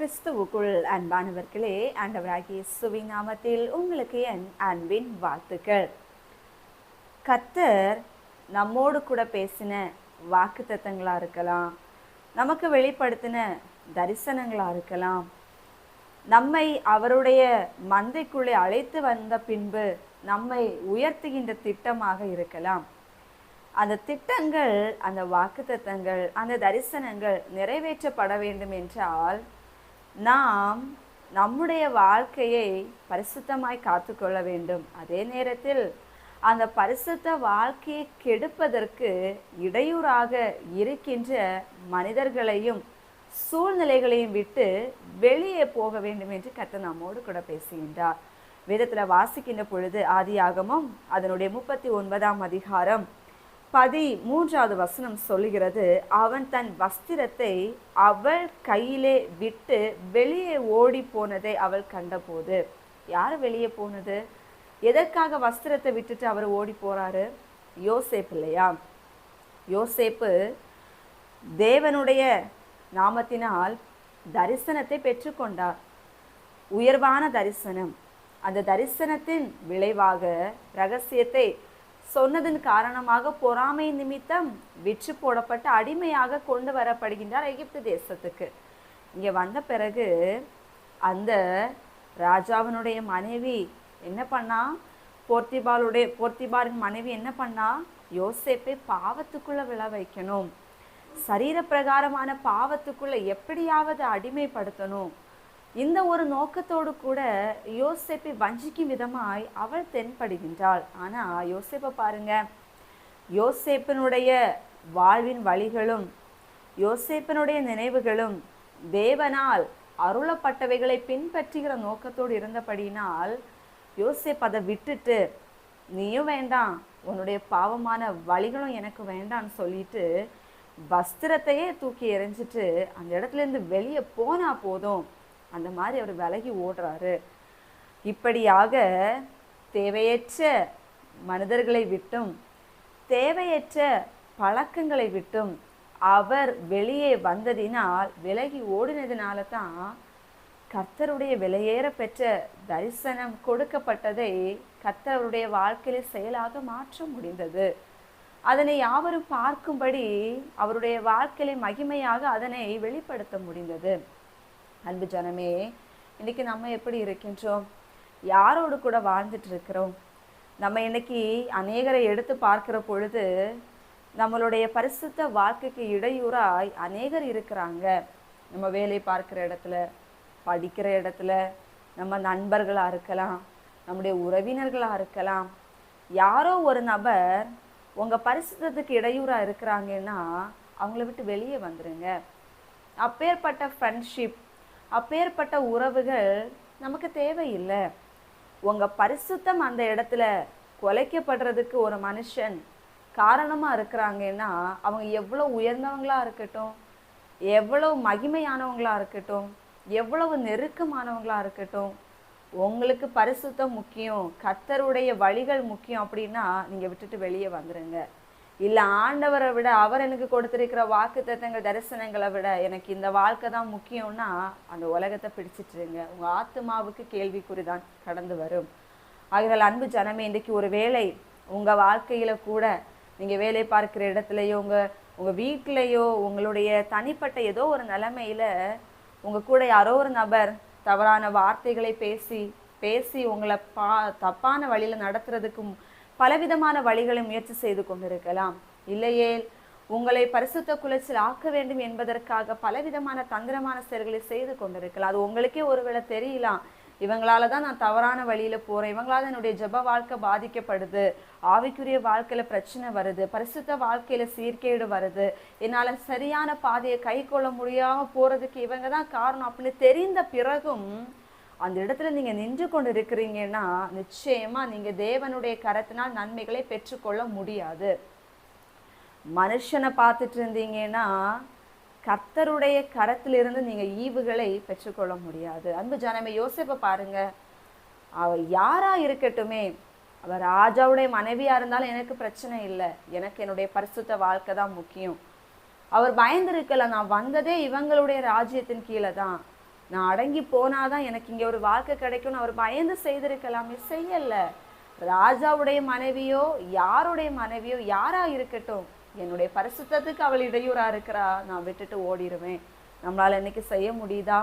கிறிஸ்துவுக்குள் அன்பானவர்களே ஆண்டவராகிய சுவின் நாமத்தில் உங்களுக்கு என் அன்பின் வாழ்த்துக்கள். கத்தர் நம்மோடு கூட பேசின வாக்கு தத்தங்களாக இருக்கலாம் நமக்கு வெளிப்படுத்தின தரிசனங்களாக இருக்கலாம் நம்மை அவருடைய மந்தைக்குள்ளே அழைத்து வந்த பின்பு நம்மை உயர்த்துகின்ற திட்டமாக இருக்கலாம். அந்த திட்டங்கள் அந்த வாக்குத்தத்தங்கள் அந்த தரிசனங்கள் நிறைவேற்றப்பட வேண்டும் என்றால் நாம் நம்முடைய வாழ்க்கையை பரிசுத்தமாய் காத்துக்கொள்ள வேண்டும். அதே நேரத்தில் அந்த பரிசுத்த வாழ்க்கையை கெடுப்பதற்கு இடையூறாக இருக்கின்ற மனிதர்களையும் சூழ்நிலைகளையும் விட்டு வெளியே போக வேண்டும் என்று கத்த நம்மோடு கூட பேசுகின்றார். வேதத்தில் வாசிக்கின்ற பொழுது ஆதியாகமும் அதனுடைய முப்பத்தி ஒன்பதாம் அதிகாரம் பதி மூன்றாவது வசனம் சொல்லுகிறது அவன் தன் வஸ்திரத்தை அவள் கையிலே விட்டு வெளியே ஓடி போனதை அவள் கண்டபோது. யார் வெளியே போனது? எதற்காக வஸ்திரத்தை விட்டுட்டு அவர் ஓடி போறாரு? யோசேப்பு இல்லையா? யோசேப்பு தேவனுடைய நாமத்தினால் தரிசனத்தை பெற்றுக்கொண்டார். உயர்வான தரிசனம். அந்த தரிசனத்தின் விளைவாக ரகசியத்தை சொன்னதன் காரணமாக பொறாமை நிமித்தம் விற்று போடப்பட்டு அடிமையாக கொண்டு வரப்படுகின்றார் எகிப்து தேசத்துக்கு. இங்கே வந்த பிறகு அந்த ராஜாவினுடைய மனைவி என்ன பண்ணா? போர்த்திபாலுடைய போர்த்திபாரின் மனைவி என்ன பண்ணா? யோசேப்பை பாவத்துக்குள்ள விழ வைக்கணும். சரீர பிரகாரமான பாவத்துக்குள்ள எப்படியாவது அடிமைப்படுத்தணும். இந்த ஒரு நோக்கத்தோடு கூட யோசேப்பை வஞ்சிக்கும் விதமாய் அவள் தென்படுகின்றாள். ஆனால் யோசேப்பை பாருங்க. யோசேப்பினுடைய வாழ்வின் வழிகளும் யோசேப்பினுடைய நினைவுகளும் தேவனால் அருளப்பட்டவைகளை பின்பற்றுகிற நோக்கத்தோடு இருந்தபடியினால் யோசேப் அதை விட்டுட்டு நீயும் வேண்டாம் உன்னுடைய பாவமான வழிகளும் எனக்கு வேண்டான்னு சொல்லிட்டு வஸ்திரத்தையே தூக்கி எறிஞ்சிட்டு அந்த இடத்துல இருந்து வெளியே போனால் போதும். அந்த மாதிரி அவர் விலகி ஓடுறாரு. இப்படியாக தேவையற்ற மனிதர்களை விட்டும் தேவையற்ற பழக்கங்களை விட்டும் அவர் வெளியே வந்ததினால் விலகி ஓடினதினால தான் கர்த்தருடைய விலையேற பெற்ற தரிசனம் கொடுக்கப்பட்டதை கர்த்தருடைய வாழ்க்கையில செயலாக மாற்ற முடிந்தது. அதனை யாவரும் பார்க்கும்படி அவருடைய வாழ்க்கையில மகிமையாக அதனை வெளிப்படுத்த முடிந்தது. அன்பு ஜனமே இன்னைக்கு நம்ம எப்படி இருக்கின்றோம்? யாரோடு கூட வாழ்ந்துட்டு இருக்கிறோம்? நம்ம இன்னைக்கு அநேகரை எடுத்து பார்க்கிற பொழுது நம்மளுடைய பரிசுத்த வாழ்க்கைக்கு இடையூறாய் அநேகர் இருக்கிறாங்க. நம்ம வேலை பார்க்குற இடத்துல படிக்கிற இடத்துல நம்ம நண்பர்களாக இருக்கலாம் நம்முடைய உறவினர்களாக இருக்கலாம். யாரோ ஒரு நபர் உங்கள் பரிசுத்தத்துக்கு இடையூறாக இருக்கிறாங்கன்னா அவங்கள விட்டு வெளியே வந்துடுங்க அப்பேற்பட்ட ஃப்ரெண்ட்ஷிப் அப்பேற்பட்ட உறவுகள் நமக்கு தேவையில்லை. உங்கள் பரிசுத்தம் அந்த இடத்துல குலைக்கப்படுறதுக்கு ஒரு மனுஷன் காரணமாக இருக்கிறாங்கன்னா அவங்க எவ்வளோ உயர்ந்தவங்களாக இருக்கட்டும் எவ்வளோ மகிமையானவங்களாக இருக்கட்டும் எவ்வளவு நெருக்கமானவங்களாக இருக்கட்டும் உங்களுக்கு பரிசுத்தம் முக்கியம் கத்தருடைய வழிகள் முக்கியம் அப்படின்னா நீங்கள் விட்டுட்டு வெளியே வந்துடுங்க இல்லை ஆண்டவரை விட அவர் எனக்கு கொடுத்துருக்கிற வாக்கு தத்தங்கள் தரிசனங்களை விட எனக்கு இந்த வாழ்க்கை தான் முக்கியம்னா அந்த உலகத்தை பிடிச்சிட்டுருங்க. உங்கள் ஆத்மாவுக்கு கேள்விக்குறிதான் கடந்து வரும். ஆகையால் அன்பு ஜனமே இன்றைக்கு ஒரு வேலை உங்கள் வாழ்க்கையில் கூட நீங்கள் வேலை பார்க்கிற இடத்துலையோ உங்கள் உங்கள் வீட்டிலேயோ உங்களுடைய தனிப்பட்ட ஏதோ ஒரு நிலைமையில் உங்கள் கூட யாரோ ஒரு நபர் தவறான வார்த்தைகளை பேசி பேசி உங்களை பா தப்பான வழியில் நடத்துறதுக்கும் பலவிதமான வழிகளை முயற்சி செய்து கொண்டிருக்கலாம். இல்லையே உங்களை பரிசுத்த குலைச்சல் ஆக்க வேண்டும் என்பதற்காக பலவிதமான தந்திரமான செயல்களை செய்து கொண்டிருக்கலாம். அது உங்களுக்கே ஒருவேளை தெரியலாம். இவங்களால தான் நான் தவறான வழியில போறேன். இவங்களால என்னுடைய ஜெப வாழ்க்கை பாதிக்கப்படுது. ஆவிக்குரிய வாழ்க்கையில பிரச்சனை வருது. பரிசுத்த வாழ்க்கையில சீர்கேடு வருது. என்னால சரியான பாதையை கை கொள்ள முடியாம போறதுக்கு இவங்க தான் காரணம் அப்படின்னு தெரிந்த பிறகும் அந்த இடத்துல நீங்கள் நின்று கொண்டு இருக்கிறீங்கன்னா நிச்சயமாக நீங்கள் தேவனுடைய கரத்தினால் நன்மைகளை பெற்றுக்கொள்ள முடியாது. மனுஷனை பார்த்துட்டு இருந்தீங்கன்னா கர்த்தருடைய கரத்திலிருந்து நீங்கள் ஈவுகளை பெற்றுக்கொள்ள முடியாது. அன்பு ஜனமே யோசிப்ப பாருங்க. அவ யாராக இருக்கட்டுமே அவர் ராஜாவுடைய மனைவியாக இருந்தாலும் எனக்கு பிரச்சனை இல்லை. எனக்கு என்னுடைய பரிசுத்த வாழ்க்கை தான் முக்கியம். அவர் பயந்திருக்கல நான் வந்ததே இவங்களுடைய ராஜ்யத்தின் கீழே தான். நான் அடங்கி போனாதான் எனக்கு இங்கே ஒரு வாழ்க்கை கிடைக்கும்னு அவர் பயந்து செய்திருக்கலாமே. செய்யலை. ராஜாவுடைய மனைவியோ யாருடைய மனைவியோ யாராக இருக்கட்டும் என்னுடைய பரிசுத்தத்துக்கு அவள் இடையூறாக இருக்கிறா நான் விட்டுட்டு ஓடிடுவேன் நம்மளால் இன்றைக்கி செய்ய முடியுதா?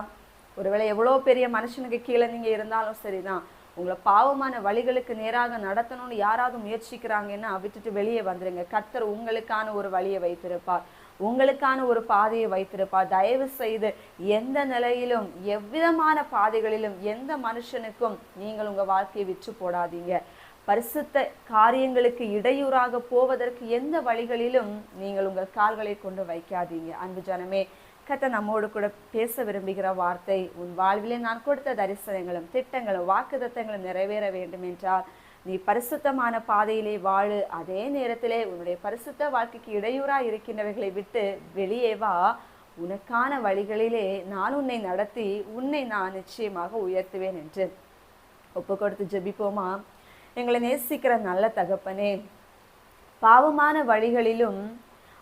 ஒருவேளை எவ்வளோ பெரிய மனுஷனுக்கு கீழே நீங்கள் இருந்தாலும் சரிதான். உங்களை பாவமான வழிகளுக்கு நேராக நடத்தணும்னு யாராவது முயற்சிக்கிறாங்கன்னா விட்டுட்டு வெளியே வந்துடுங்க கர்த்தர் உங்களுக்கான ஒரு வழியை வைத்திருப்பார். உங்களுக்கான ஒரு பாதையை வைத்திருப்பார் தயவு செய்து எந்த நிலையிலும் எவ்விதமான பாதைகளிலும் எந்த மனுஷனுக்கும் நீங்கள் உங்கள் வாழ்க்கையை விற்று போடாதீங்க. பரிசுத்த காரியங்களுக்கு இடையூறாக போவதற்கு எந்த வழிகளிலும் நீங்கள் உங்கள் கால்களை கொண்டு வைக்காதீங்க. அன்பு ஜனமே கத்த நம்மோடு கூட பேச விரும்புகிற வார்த்தை உன் வாழ்விலே நான் கொடுத்த தரிசனங்களும் திட்டங்களும் வாக்குதத்தங்களும் நிறைவேற வேண்டும் என்றால் நீ பரிசுத்தமான பாதையிலே வாழு. அதே நேரத்திலே உன்னுடைய பரிசுத்த வாழ்க்கைக்கு இடையூறா இருக்கின்றவைகளை விட்டு வெளியே வா. உனக்கான வழிகளிலே நான் உன்னை நடத்தி உன்னை நான் நிச்சயமாக உயர்த்துவேன் என்று ஒப்பு கொடுத்து ஜபிப்போமா? எங்களை நேசிக்கிற நல்ல தகப்பனே பாவமான வழிகளிலும்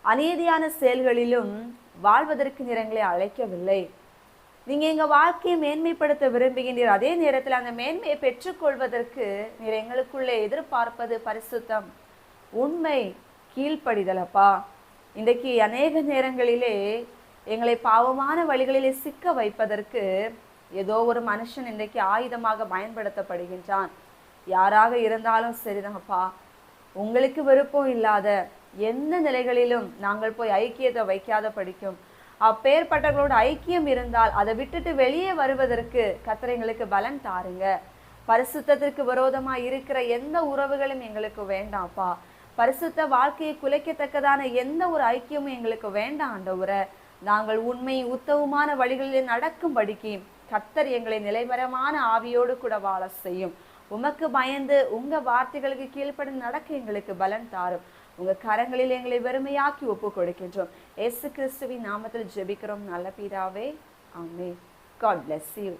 அநீதியான செயல்களிலும் வாழ்வதற்கு நிறங்களை அழைக்கவில்லை. நீங்க எங்க வாழ்க்கையை மேன்மைப்படுத்த விரும்புகின்றீர். அதே நேரத்தில் அந்த மேன்மையை பெற்றுக்கொள்வதற்கு நீர் எங்களுக்குள்ளே எதிர்பார்ப்பது பரிசுத்தம். உண்மை கீழ்ப்படிதலப்பா. இன்றைக்கு அநேக நேரங்களிலே எங்களை பாவமான வழிகளிலே சிக்க வைப்பதற்கு ஏதோ ஒரு மனுஷன் இன்றைக்கு ஆயுதமாக பயன்படுத்தப்படுகின்றான். யாராக இருந்தாலும் சரிதான்ப்பா உங்களுக்கு விருப்பம் இல்லாத எந்த நிலைகளிலும் நாங்கள் போய் ஐக்கியத்தை வைக்காத படிக்கும் அப்பேற்பட்டவர்களோட ஐக்கியம் இருந்தால் அதை விட்டுட்டு வெளியே வருவதற்கு கத்திரைங்களுக்கு எங்களுக்கு பலன் தாருங்க. பரிசுத்தத்திற்கு விரோதமா இருக்கிற எந்த உறவுகளும் எங்களுக்கு வேண்டாம்ப்பா. பரிசுத்த வாழ்க்கையை குலைக்கத்தக்கதான எந்த ஒரு ஐக்கியமும் எங்களுக்கு வேண்டாம் ஆண்டவரே. நாங்கள் உண்மை உத்தவமான வழிகளில் நடக்கும்படிக்கு கத்தர் எங்களை நிலைவரமான ஆவியோடு கூட வாழ செய்யும். உமக்கு பயந்து உங்க வார்த்தைகளுக்கு கீழ்ப்படி நடக்க எங்களுக்கு பலன் தாரும். உங்கள் கரங்களில் எங்களை வெறுமையாக்கி ஒப்பு கொடுக்கின்றோம் எஸ் கிறிஸ்துவின் நாமத்தில் ஜெபிக்கிறோம். நல்ல பீராவே ஆமே காட் பிளஸ் யூ